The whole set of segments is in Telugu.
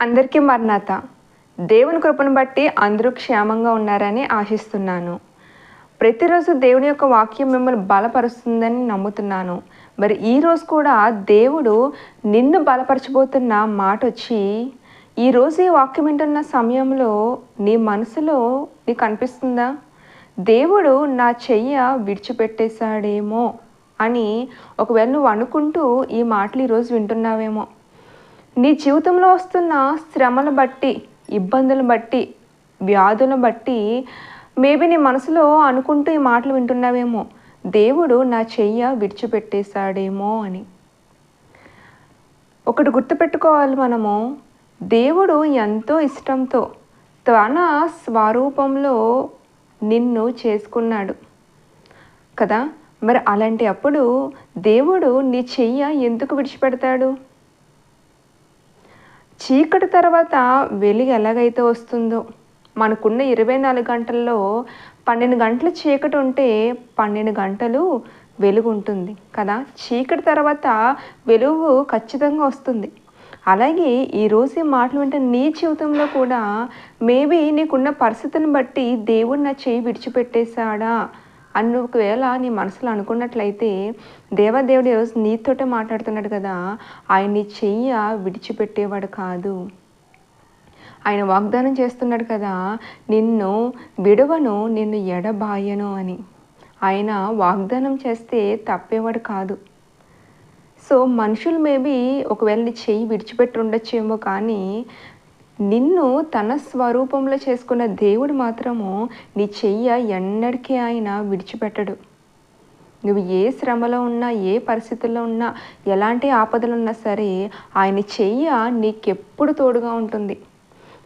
అందరికీ మర్నాత. దేవుని కృపను బట్టి అందరూ క్షేమంగా ఉన్నారని ఆశిస్తున్నాను. ప్రతిరోజు దేవుని యొక్క వాక్యం మిమ్మల్ని బలపరుస్తుందని నమ్ముతున్నాను. మరి ఈరోజు కూడా దేవుడు నిన్ను బలపరచబోతున్న మాట వచ్చి ఈరోజు ఈ వాక్యం వింటున్న సమయంలో నీ మనసులో నీకు అనిపిస్తుందా? దేవుడు నా చెయ్య విడిచిపెట్టేశాడేమో అని ఒకవేళ నువ్వు అనుకుంటూ ఈ మాటలు ఈరోజు వింటున్నావేమో. నీ జీవితంలో వస్తున్న శ్రమను బట్టి ఇబ్బందులను బట్టి వ్యాధులను బట్టి మేబీ నీ మనసులో అనుకుంటూ ఈ మాటలు వింటున్నావేమో. దేవుడు నా చెయ్య విడిచిపెట్టేశాడేమో అని. ఒకటి గుర్తుపెట్టుకోవాలి మనము. దేవుడు ఎంతో ఇష్టంతో తన స్వరూపంలో నిన్ను చేసుకున్నాడు. కదా? మరి అలాంటి అప్పుడు దేవుడు నీ చెయ్య ఎందుకు విడిచిపెడతాడు? చీకటి తర్వాత వెలుగు ఎలాగైతే వస్తుందో? మనకున్న ఇరవై నాలుగు గంటల్లో పన్నెండు గంటల చీకటి ఉంటే పన్నెండు గంటలు వెలుగు ఉంటుంది కదా? చీకటి తర్వాత వెలుగు ఖచ్చితంగా వస్తుంది. అలాగే ఈరోజు ఈ మాటలు వింటే నీ జీవితంలో కూడా మేబీ నీకున్న పరిస్థితిని బట్టి దేవుడు నా చేయి విడిచిపెట్టేశాడా? అని ఒకవేళ నీ మనసులో అనుకున్నట్లయితే దేవదేవుడు నీతోటే మాట్లాడుతున్నాడు కదా ఆయన నీ చెయ్య విడిచిపెట్టేవాడు కాదు. ఆయన వాగ్దానం చేస్తున్నాడు కదా నిన్ను విడవను నిన్ను ఎడబాయను అని. ఆయన వాగ్దానం చేస్తే తప్పేవాడు కాదు. సో మనుషులు మేబీ ఒకవేళ నీ చెయ్యి విడిచిపెట్టి ఉండొచ్చేమో కానీ నిన్ను తన స్వరూపంలో చేసుకున్న దేవుడు మాత్రము నీ చెయ్య ఎన్నటికీ ఆయన విడిచిపెట్టడు. నువ్వు ఏ శ్రమలో ఉన్నా ఏ పరిస్థితుల్లో ఉన్నా ఎలాంటి ఆపదలు ఉన్నా సరే ఆయన చెయ్య నీకెప్పుడు తోడుగా ఉంటుంది.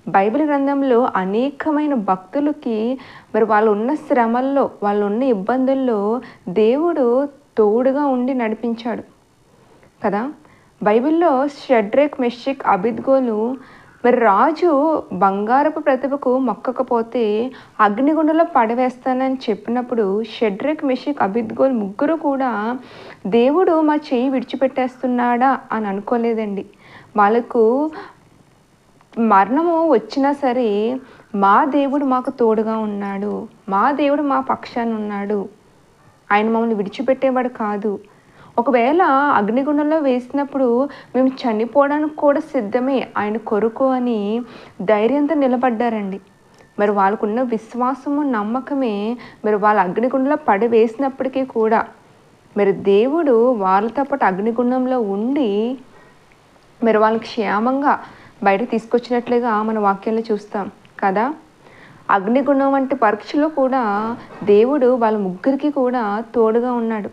బైబిల్ గ్రంథంలో అనేకమైన భక్తులకి మరి వాళ్ళు ఉన్న శ్రమల్లో వాళ్ళు ఉన్న ఇబ్బందుల్లో దేవుడు తోడుగా ఉండి నడిపించాడు. కదా? బైబిల్లో షడ్రేక్ మెషిక్ అబిద్గోలు మరి రాజు బంగారపు ప్రతిభకు మొక్కకపోతే అగ్నిగుండలో పడవేస్తానని చెప్పినప్పుడు షెడ్రిక్ మిషిక్ అభిద్గోల్ ముగ్గురు కూడా దేవుడు మా చెయ్యి విడిచిపెట్టేస్తున్నాడా అని అనుకోలేదండి. వాళ్ళకు మరణము వచ్చినా సరే మా దేవుడు మాకు తోడుగా ఉన్నాడు మా దేవుడు మా పక్షాన్ని ఉన్నాడు. ఆయన మమ్మల్ని విడిచిపెట్టేవాడు కాదు. ఒకవేళ అగ్నిగుండంలో వేసినప్పుడు మేము చనిపోవడానికి కూడా సిద్ధమే. ఆయన కొరకు అని ధైర్యంతో నిలబడ్డారండి. మరి వాళ్ళకున్న విశ్వాసము నమ్మకమే మరి వాళ్ళ అగ్నిగుండంలో పడి వేసినప్పటికీ కూడా మరి దేవుడు వాళ్ళతో పాటు అగ్నిగుండంలో ఉండి మరి వాళ్ళకి క్షేమంగా బయట తీసుకొచ్చినట్లుగా మన వాక్యంలో చూస్తాం కదా. అగ్నిగుణం వంటి పరీక్షలో కూడా దేవుడు వాళ్ళ ముగ్గురికి కూడా తోడుగా ఉన్నాడు.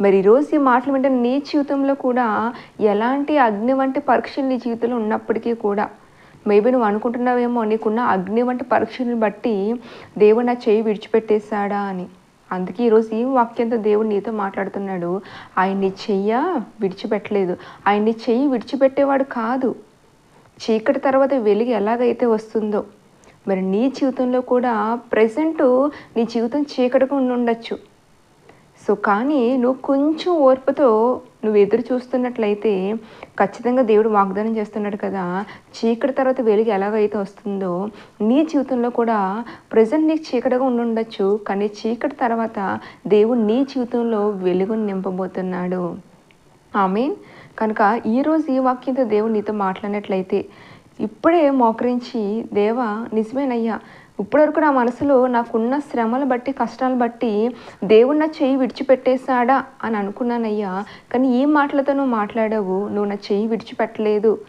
మరి ఈరోజు ఈ మాటలు వింటే నీ జీవితంలో కూడా ఎలాంటి అగ్ని వంటి పరీక్షలు నీ జీవితంలో ఉన్నప్పటికీ కూడా మేబీ నువ్వు అనుకుంటున్నావేమో నీకున్న అగ్ని వంటి పరీక్షలను బట్టి దేవుడు నా చేయి విడిచిపెట్టేశాడా అని. అందుకే ఈరోజు ఈ వాక్యంతో దేవుడు నీతో మాట్లాడుతున్నాడు. ఆయన్ని చెయ్య విడిచిపెట్టలేదు. ఆయన్ని చెయ్యి విడిచిపెట్టేవాడు కాదు. చీకటి తర్వాత వెలుగు ఎలాగైతే వస్తుందో మరి నీ జీవితంలో కూడా ప్రజెంట్ నీ జీవితం చీకటిగా ఉండి ఉండొచ్చు. సో కానీ నువ్వు కొంచెం ఓర్పుతో నువ్వు ఎదురు చూస్తున్నట్లయితే ఖచ్చితంగా దేవుడు వాగ్దానం చేస్తున్నాడు కదా. చీకటి తర్వాత వెలుగు ఎలాగైతే వస్తుందో నీ జీవితంలో కూడా ప్రజెంట్ నీకు చీకటిగా ఉండుండొచ్చు కానీ చీకటి తర్వాత దేవుడు నీ జీవితంలో వెలుగును నింపబోతున్నాడు. ఆమె కనుక ఈరోజు ఈ వాక్యంతో దేవుడు నీతో మాట్లాడినట్లయితే ఇప్పుడే మోకరించి దేవా నిజమేనయ్యా. ఇప్పటివరకు నా మనసులో నాకున్న శ్రమలు బట్టి కష్టాలు బట్టి దేవుడు నా చెయ్యి విడిచిపెట్టేశాడా? అని అనుకున్నానయ్యా. కానీ ఏ మాటలతో నువ్వు మాట్లాడావు? నువ్వు నా చెయ్యి విడిచిపెట్టలేదు.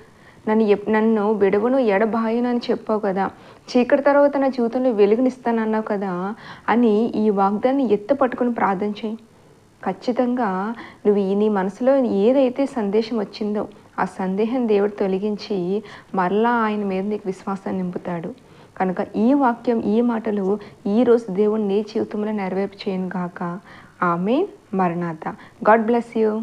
నన్ను ఎప్ నన్ను విడవను ఎడబాయను అని చెప్పావు కదా. చీకటి తర్వాత నా జీవితంలో వెలుగునిస్తానన్నావు కదా అని ఈ వాగ్దాన్ని ఎత్తు పట్టుకుని ప్రార్థన చేయి. ఖచ్చితంగా నువ్వు ఈ నీ మనసులో ఏదైతే సందేశం వచ్చిందో ఆ సందేహం దేవుడు తొలగించి మరలా ఆయన మీద నీకు విశ్వాసాన్ని నింపుతాడు. కనుక ఈ వాక్యం ఈ మాటలు ఈరోజు దేవుడు నీ జీవితంలో నెరవేర్పు చేయను గాక. ఆమె మరణాత. God bless you.